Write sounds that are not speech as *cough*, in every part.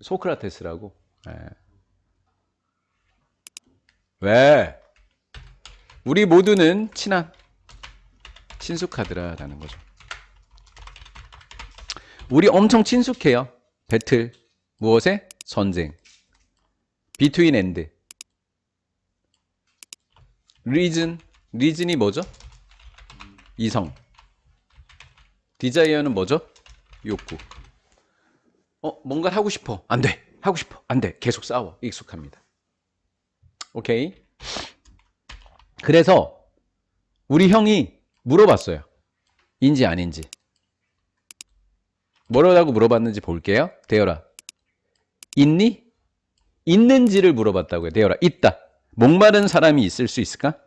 소크라테스라고. 예. 왜? 우리 모두는 친한 친숙하더라라는 거죠. 우리 엄청 친숙해요. 배틀 무엇에? 전쟁. 비트윈 엔드. 리즌 리즌이 뭐죠? 이성. 디자이어는 뭐죠? 욕구. 어, 뭔가 하고 싶어. 안 돼. 하고 싶어. 안 돼. 계속 싸워. 익숙합니다. 오케이. 그래서 우리 형이 물어봤어요. 인지 아닌지. 뭐라고 물어봤는지 볼게요. 대열아. 있니? 있는지를 물어봤다고요. 대열아. 있다. 목마른 사람이 있을 수 있을까?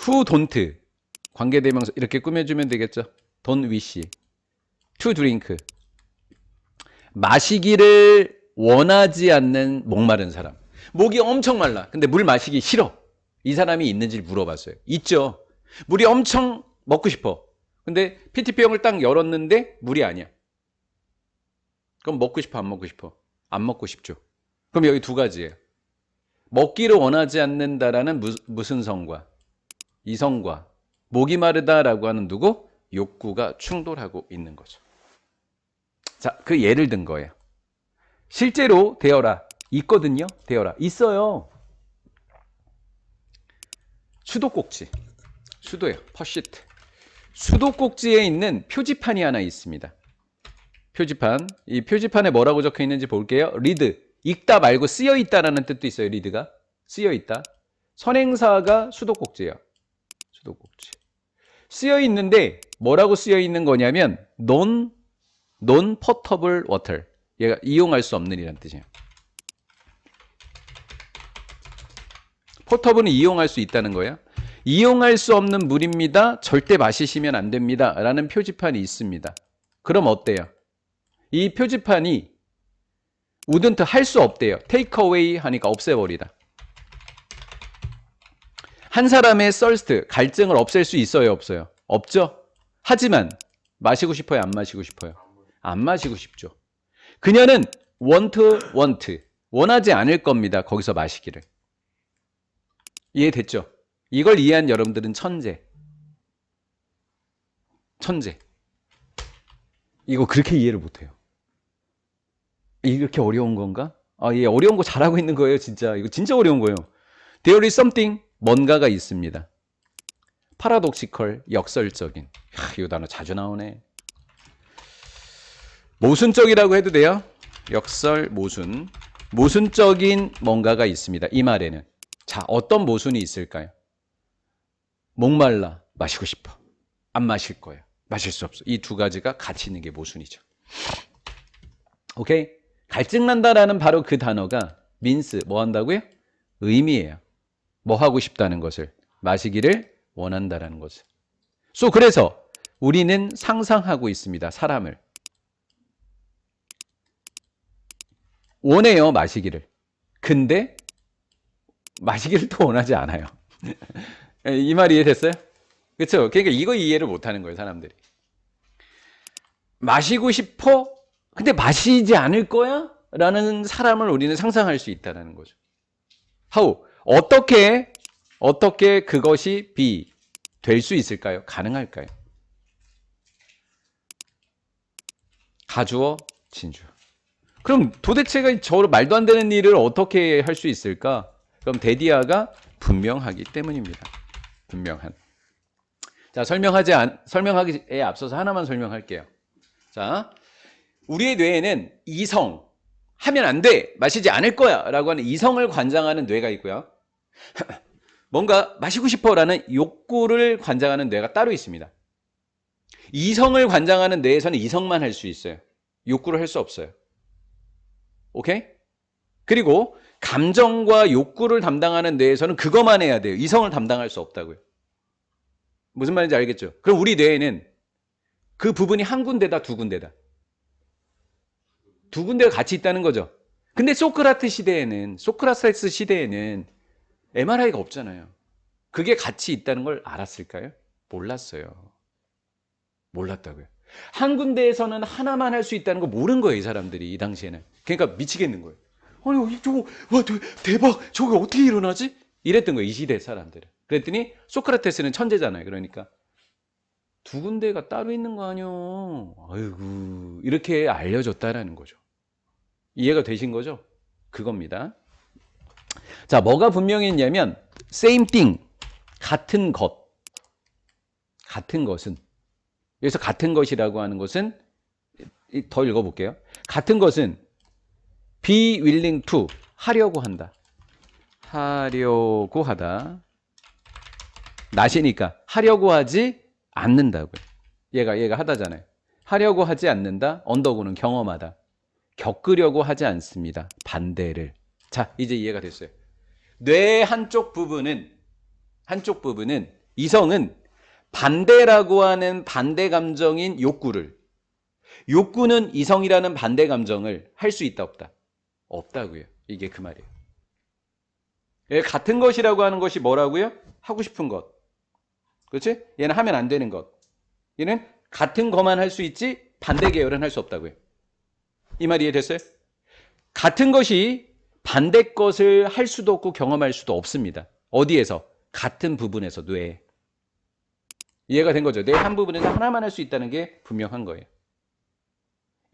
who don't 관계대명사 이렇게 꾸며주면 되겠죠. don't wish to drink 마시기를 원하지 않는 목마른 사람. 목이 엄청 말라. 근데 물 마시기 싫어. 이 사람이 있는지 물어봤어요. 있죠. 물이 엄청 먹고 싶어. 근데 PT병을 딱 열었는데 물이 아니야. 그럼 먹고 싶어, 안 먹고 싶어? 안 먹고 싶죠. 그럼 여기 두 가지예요. 먹기를 원하지 않는다라는 무, 무슨 성과? 이성과 목이 마르다라고 하는 누구? 욕구가 충돌하고 있는 거죠. 자, 그 예를 든 거예요. 실제로 되어라 있거든요. 되어라 있어요. 수도꼭지. 수도예요. 퍼시트. 수도꼭지에 있는 표지판이 하나 있습니다. 표지판. 이 표지판에 뭐라고 적혀 있는지 볼게요. 리드. 읽다 말고 쓰여 있다라는 뜻도 있어요. 리드가. 쓰여 있다. 선행사가 수도꼭지예요. 수도꼭지. 쓰여 있는데 뭐라고 쓰여 있는 거냐면 non non potable water. 얘가 이용할 수 없는 이란 뜻이에요. 포터블은 이용할 수 있다는 거예요. 이용할 수 없는 물입니다. 절대 마시시면 안 됩니다. 라는 표지판이 있습니다. 그럼 어때요? 이 표지판이 우든트 할 수 없대요. 테이크 어웨이 하니까 없애버리다. 한 사람의 썰스트, 갈증을 없앨 수 있어요, 없어요? 없죠? 하지만 마시고 싶어요, 안 마시고 싶어요? 안 마시고 싶죠. 그녀는 want, want. 원하지 않을 겁니다. 거기서 마시기를. 이해됐죠? 이걸 이해한 여러분들은 천재. 천재. 이거 그렇게 이해를 못해요. 이렇게 어려운 건가? 아, 예, 어려운 거 잘하고 있는 거예요, 진짜. 이거 진짜 어려운 거예요. There is something, 뭔가가 있습니다. 파라독시컬, 역설적인. 야, 이 단어 자주 나오네. 모순적이라고 해도 돼요. 역설, 모순. 모순적인 뭔가가 있습니다. 이 말에는. 자, 어떤 모순이 있을까요? 목말라, 마시고 싶어. 안 마실 거예요. 마실 수 없어. 이 두 가지가 같이 있는 게 모순이죠. 오케이? 갈증난다라는 바로 그 단어가 민스, 뭐 한다고요? 의미예요. 뭐 하고 싶다는 것을. 마시기를 원한다라는 것을. 소, 그래서 우리는 상상하고 있습니다. 사람을. 원해요, 마시기를. 근데 마시기를 또 원하지 않아요. *laughs* 이 말 이해됐어요? 그렇죠? 그러니까 이거 이해를 못 하는 거예요, 사람들이. 마시고 싶어? 근데 마시지 않을 거야? 라는 사람을 우리는 상상할 수 있다는 거죠. how? 어떻게 어떻게 그것이 be 될수 있을까요? 가능할까요? 가주어 진주. 그럼 도대체가 저 말도 안 되는 일을 어떻게 할 수 있을까? 그럼 데디아가 분명하기 때문입니다. 분명한. 자, 설명하지 않, 설명하기에 앞서서 하나만 설명할게요. 자, 우리의 뇌에는 이성, 하면 안 돼, 마시지 않을 거야 라고 하는 이성을 관장하는 뇌가 있고요. *laughs* 뭔가 마시고 싶어 라는 욕구를 관장하는 뇌가 따로 있습니다. 이성을 관장하는 뇌에서는 이성만 할 수 있어요. 욕구를 할 수 없어요. 오케이? 그리고 감정과 욕구를 담당하는 뇌에서는 그것만 해야 돼요. 이성을 담당할 수 없다고요. 무슨 말인지 알겠죠? 그럼 우리 뇌에는 그 부분이 한 군데다 두 군데다. 두 군데가 같이 있다는 거죠. 근데 소크라트 시대에는 소크라테스 시대에는 MRI가 없잖아요. 그게 같이 있다는 걸 알았을까요? 몰랐어요. 몰랐다고요. 한 군데에서는 하나만 할 수 있다는 거 모르는 거예요, 이 사람들이 이 당시에는. 그러니까 미치겠는 거예요. 아니, 저거 와 대- 대박. 저게 어떻게 일어나지? 이랬던 거예요, 이 시대 사람들은. 그랬더니 소크라테스는 천재잖아요. 그러니까 두 군데가 따로 있는 거 아니요. 아이고, 이렇게 알려줬다라는 거죠. 이해가 되신 거죠? 그겁니다. 자, 뭐가 분명했냐면 same thing, 같은 것. 같은 것은 여기서 같은 것이라고 하는 것은 이- 더 읽어볼게요. 같은 것은 be willing to 하려고 한다. 하려고 하다. 나시니까 하려고 하지 않는다고요. 얘가 얘가 하다잖아요. 하려고 하지 않는다. 언더고는 경험하다. 겪으려고 하지 않습니다. 반대를. 자, 이제 이해가 됐어요. 뇌 한쪽 부분은 한쪽 부분은 이성은 반대라고 하는 반대 감정인 욕구를 욕구는 이성이라는 반대 감정을 할 수 있다 없다 없다고요. 이게 그 말이에요. 예, 같은 것이라고 하는 것이 뭐라고요? 하고 싶은 것. 그렇지? 얘는 하면 안 되는 것. 얘는 같은 것만 할 수 있지 반대 계열은 할 수 없다고요. 이 말 이해됐어요? 같은 것이 반대 것을 할 수도 없고 경험할 수도 없습니다. 어디에서? 같은 부분에서 뇌에. 이해가 된 거죠. 뇌한 부분에서 하나만 할 수 있다는 게 분명한 거예요.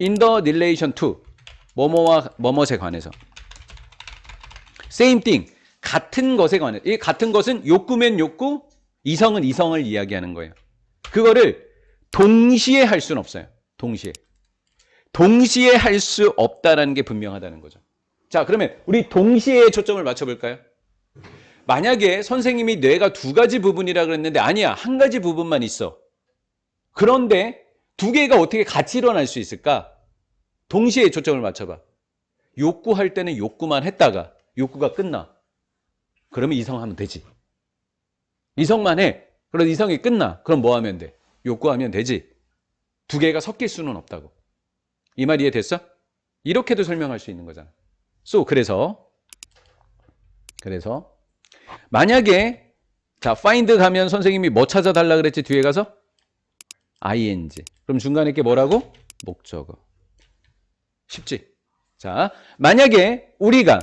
In the relation to 뭐뭐와 뭐뭇에 관해서 same thing 같은 것에 관해 이 같은 것은 욕구면 욕구, 이성은 이성을 이야기하는 거예요. 그거를 동시에 할 수는 없어요. 동시에. 동시에 할 수 없다라는 게 분명하다는 거죠. 자, 그러면 우리 동시에 초점을 맞춰 볼까요? 만약에 선생님이 뇌가 두 가지 부분이라 그랬는데 아니야. 한 가지 부분만 있어. 그런데 두 개가 어떻게 같이 일어날 수 있을까? 동시에 초점을 맞춰봐. 욕구할 때는 욕구만 했다가 욕구가 끝나. 그러면 이성하면 되지. 이성만 해. 그럼 이성이 끝나. 그럼 뭐 하면 돼? 욕구하면 되지. 두 개가 섞일 수는 없다고. 이 말 이해됐어? 이렇게도 설명할 수 있는 거잖아. so, 그래서, 그래서, 만약에, 자, find 가면 선생님이 뭐 찾아달라 그랬지, 뒤에 가서? ing. 그럼 중간에 게 뭐라고? 목적어. 쉽지? 자, 만약에 우리가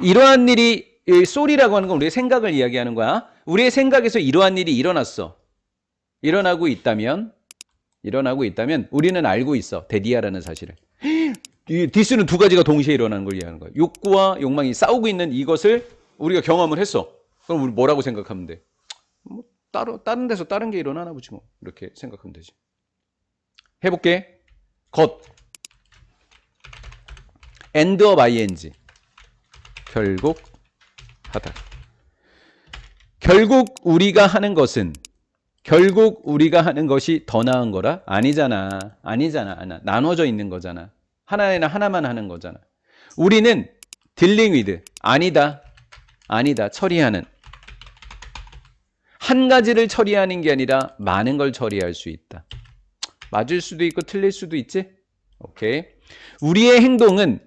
이러한 일이 이 쏘리라고 하는 건 우리의 생각을 이야기하는 거야. 우리의 생각에서 이러한 일이 일어났어. 일어나고 있다면 일어나고 있다면 우리는 알고 있어. 데디아라는 사실을. 이 디스는 두 가지가 동시에 일어나는 걸 이해하는 거야. 욕구와 욕망이 싸우고 있는 이것을 우리가 경험을 했어. 그럼 우리 뭐라고 생각하면 돼? 뭐 따로 다른 데서 다른 게 일어나나 보지 뭐. 이렇게 생각하면 되지. 해볼게. 것. end of ing. 결국 하다. 결국 우리가 하는 것은 결국 우리가 하는 것이 더 나은 거라? 아니잖아. 아니잖아. 아니, 나눠져 있는 거잖아. 하나에나 하나만 하는 거잖아. 우리는 딜링 위드 아니다. 아니다. 처리하는 한 가지를 처리하는 게 아니라 많은 걸 처리할 수 있다. 맞을 수도 있고 틀릴 수도 있지? 오케이. 우리의 행동은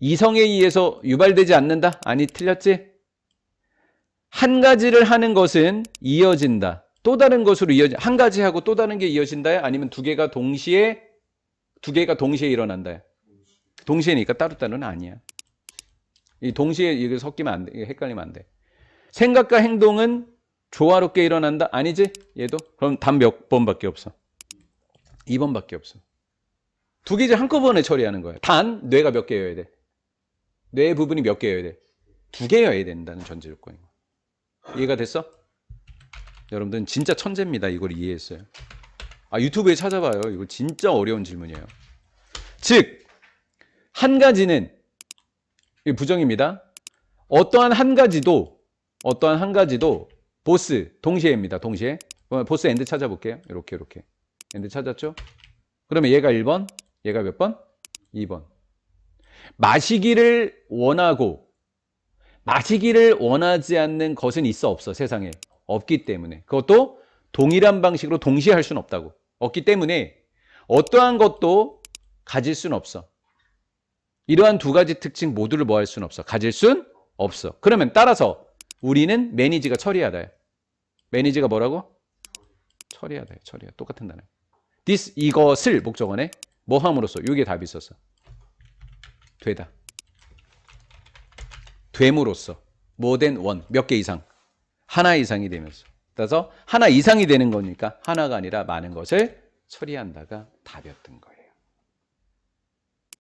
이성에 의해서 유발되지 않는다? 아니, 틀렸지? 한 가지를 하는 것은 이어진다. 또 다른 것으로 이어진, 한 가지 하고 또 다른 게 이어진다요? 아니면 두 개가 동시에, 두 개가 동시에 일어난다요? 동시에니까 따로따로는 아니야. 이 동시에 이게 섞이면 안 돼. 헷갈리면 안 돼. 생각과 행동은 조화롭게 일어난다? 아니지? 얘도? 그럼 단 몇 번밖에 없어? 2번밖에 없어. 두 개를 한꺼번에 처리하는 거야. 단, 뇌가 몇 개여야 돼? 뇌 부분이 몇 개여야 돼? 두 개여야 된다는 전제 조건인 거야. 이해가 됐어? 여러분들은 진짜 천재입니다. 이걸 이해했어요. 아, 유튜브에 찾아봐요. 이거 진짜 어려운 질문이에요. 즉, 한 가지는, 이 부정입니다. 어떠한 한 가지도, 어떠한 한 가지도 보스, 동시에입니다. 동시에. 그러면 보스 엔드 찾아볼게요. 이렇게, 이렇게. 엔드 찾았죠? 그러면 얘가 1번, 얘가 몇 번? 2번. 마시기를 원하고, 마시기를 원하지 않는 것은 있어 없어 세상에 없기 때문에 그것도 동일한 방식으로 동시에 할 수는 없다고 없기 때문에 어떠한 것도 가질 수는 없어 이러한 두 가지 특징 모두를 뭐 할 수는 없어. 가질 순 없어. 그러면 따라서 우리는 매니지가 처리하다 매니지가 뭐라고? 처리하다 처리하다 똑같은 단어 this 이것을 목적어네. 뭐 함으로써? 이게 답이 있었어. 되다. 됨으로써. Than one. 몇개 이상? 하나 이상이 되면서. 따라서 하나 이상이 되는 거니까 하나가 아니라 많은 것을 처리한다가 답이었던 거예요.